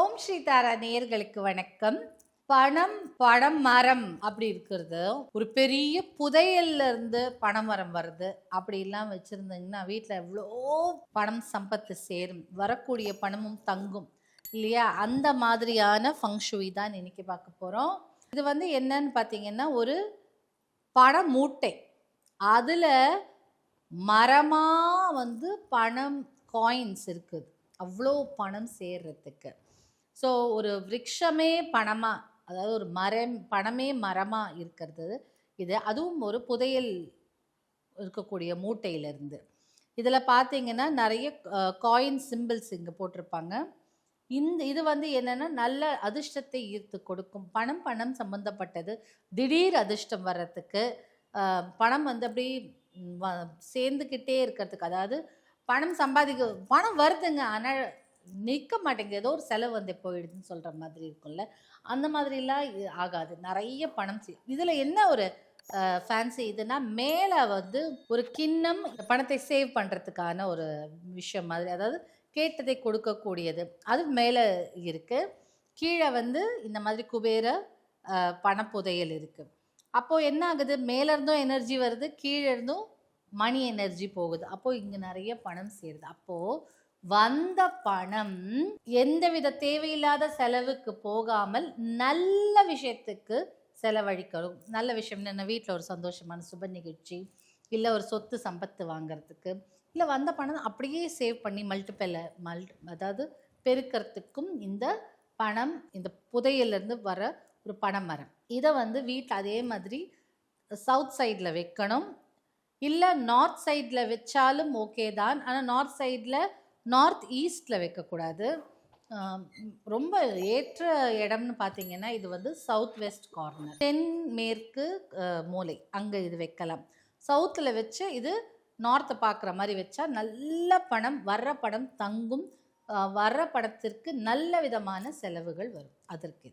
ஓம் ஸ்ரீ தாரா நேயர்களுக்கு வணக்கம். பணம் பணம் மரம் அப்படி இருக்கிறது. ஒரு பெரிய புதையல்ல இருந்து பனைமரம் வருது. அப்படி எல்லாம் வீட்டில் எவ்வளோ பணம் சம்பத்து சேரும். வரக்கூடிய பணமும் தங்கும். இல்லையா? அந்த மாதிரியான ஃபங்க்ஷுவி தான் இன்னைக்கு பார்க்க போகிறோம் இது வந்து என்னன்னு பார்த்தீங்கன்னா ஒரு பண மூட்டை. அதில் மரமாக வந்து பணம் காயின்ஸ் இருக்குது. அவ்வளோ பணம் சேர்றதுக்கு. ஸோ ஒரு விரக்ஷமே பணமாக அதாவது ஒரு மரம் பணமே மரமாக இருக்கிறது. இது அதுவும் ஒரு புதையல் இருக்கக்கூடிய மூட்டையிலிருந்து. இதில் பார்த்தீங்கன்னா நிறைய காயின் சிம்பிள்ஸ் இங்கே போட்டிருப்பாங்க. இந்த இது வந்து என்னென்னா நல்ல அதிர்ஷ்டத்தை ஈர்த்து கொடுக்கும். பணம் பணம் சம்மந்தப்பட்டது திடீர் அதிர்ஷ்டம் வர்றதுக்கு பணம் வந்து அப்படி வ- சேர்ந்துக்கிட்டே இருக்கிறதுக்கு அதாவது பணம் சம்பாதிக்க பணம் வருதுங்க. ஆனால் நிற்க மாட்டேங்குது. ஏதோ ஒரு செலவு வந்து போயிடுதுன்னு சொல்கிற மாதிரி இருக்கும்ல. அந்த மாதிரிலாம் இது ஆகாது. நிறைய பணம் இதில் என்ன ஒரு ஃபேன்சி இதுனா மேலே வந்து ஒரு கிண்ணம் பணத்தை சேவ் பண்ணுறதுக்கான ஒரு விஷயம் மாதிரி அதாவது கேட்டதை கொடுக்கக்கூடியது. அது மேலே இருக்குது கீழே வந்து இந்த மாதிரி குபேர பணப்புதையல் இருக்குது அப்போது என்ன ஆகுது? மேலேருந்தும் எனர்ஜி வருது கீழே இருந்தும் மணி எனர்ஜி போகுது. அப்போது இங்கே நிறைய பணம் சேருது. அப்போது வந்த பணம் எந்தவித தேவையில்லாத செலவுக்கு போகாமல் நல்ல விஷயத்துக்கு செலவழிக்கணும். நல்ல விஷயம் என்ன? வீட்டில் ஒரு சந்தோஷமான சுப நிகழ்ச்சி இல்லை ஒரு சொத்து சம்பத்து வாங்குறதுக்கு இல்லை வந்த பணம் அப்படியே சேவ் பண்ணி மல்டிபிள் மல் அதாவது பெருக்கிறதுக்கும் இந்த பணம் இந்த புதையிலேருந்து வர ஒரு பனைமரம் இதை வந்து வீட்டில் அதே மாதிரி சவுத் சைடில் வைக்கணும். இல்லை நார்த் சைடில் வச்சாலும் ஓகே தான். ஆனால் நார்த் சைடில் நார்த் ஈஸ்டில் வைக்கக்கூடாது. ரொம்ப ஏற்ற இடம்னு பார்த்தீங்கன்னா இது வந்து சவுத் வெஸ்ட் கார்னர். தென் மேற்கு மூலை. அங்கே இது வைக்கலாம். சவுத்தில் வச்சு இது நார்த்தை பார்க்குற மாதிரி வச்சா நல்ல பணம் வர்ற படம் தங்கும். வர்ற படத்திற்கு நல்ல விதமான செலவுகள் வரும். அதற்கு